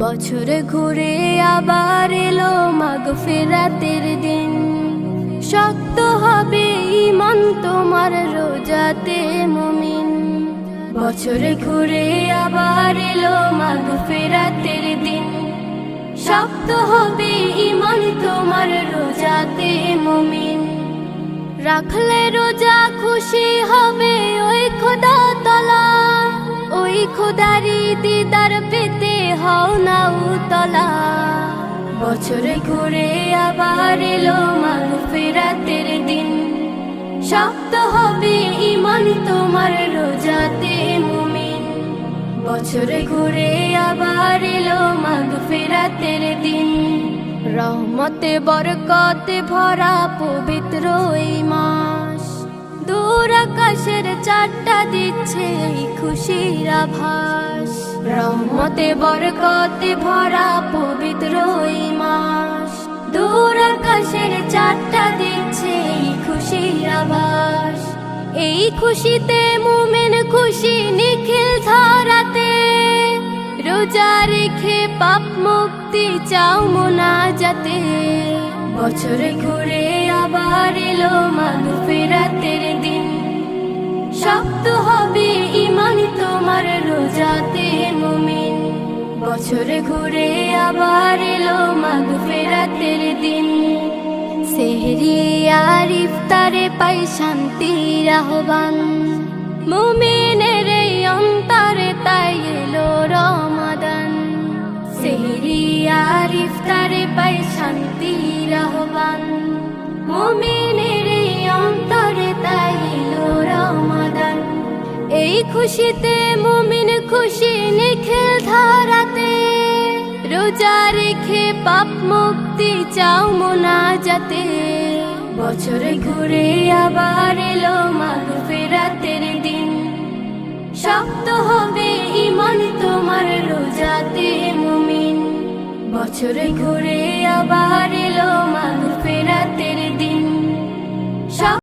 বছর ঘুরে আবার এলো মাগ ফেরাতের দিন। শক্ত হবে ইমান তোমার রোজাতে মুমিন। বছর ঘুরে আবার এলো মাগ ফেরাতের দিন। শক্ত হবে ইমান তোমার রোজাতে মুমিন। রাখলে রোজা খুশি হবে ওই খোদা তলা। খোদারি দিদার পেতে হও না উতলা বছরে ঘুরে আবার এলো মাগ ফেরাতের দিন। শক্ত হবে ইমান তোমার রোজাতে মুমিন। বছরে ঘুরে আবার এলো মাগ ফেরাতের দিন। রহমতে বরকতে ভরা পবিত্র দূর আকাশের চারটা দিচ্ছে এই খুশির আভাস। রহমতে, বরকতে ভরা পবিত্র এই মাস। দূর আকাশের চারটা দিচ্ছে এই খুশির আভাস। এই খুশিতে মুমিন খুশি নিখিল ধরাতে। রোজা রেখে পাপ মুক্তি চাও মোনা যাতে বছরে ঘুরে আবার এলো মাগ ফেরাতের দিন। শক্ত হবে ইমান তোমার রোজাতে মুমিন। বছরে ঘুরে আবার এলো মাগ ফেরাতের দিন। সেহরি আর ইফতারে পাই শান্তির আহ্বান। মুমিনের এই অন্তরে তাই এলো রমাদান। সেহরি আর ইফতারে পাই শান্তির আহ্বান। মুমিনের খুশিতে মুমিন খুশি নিখিল ধারাতে। রোজা রেখে পাপ মুক্তি চাও মোনা যাতে বছরে ঘুরে আবার এলো মাগ ফেরাতের দিন। শক্ত হবে ইমান তোমার রোজাতে মুমিন। বছরে ঘুরে আবার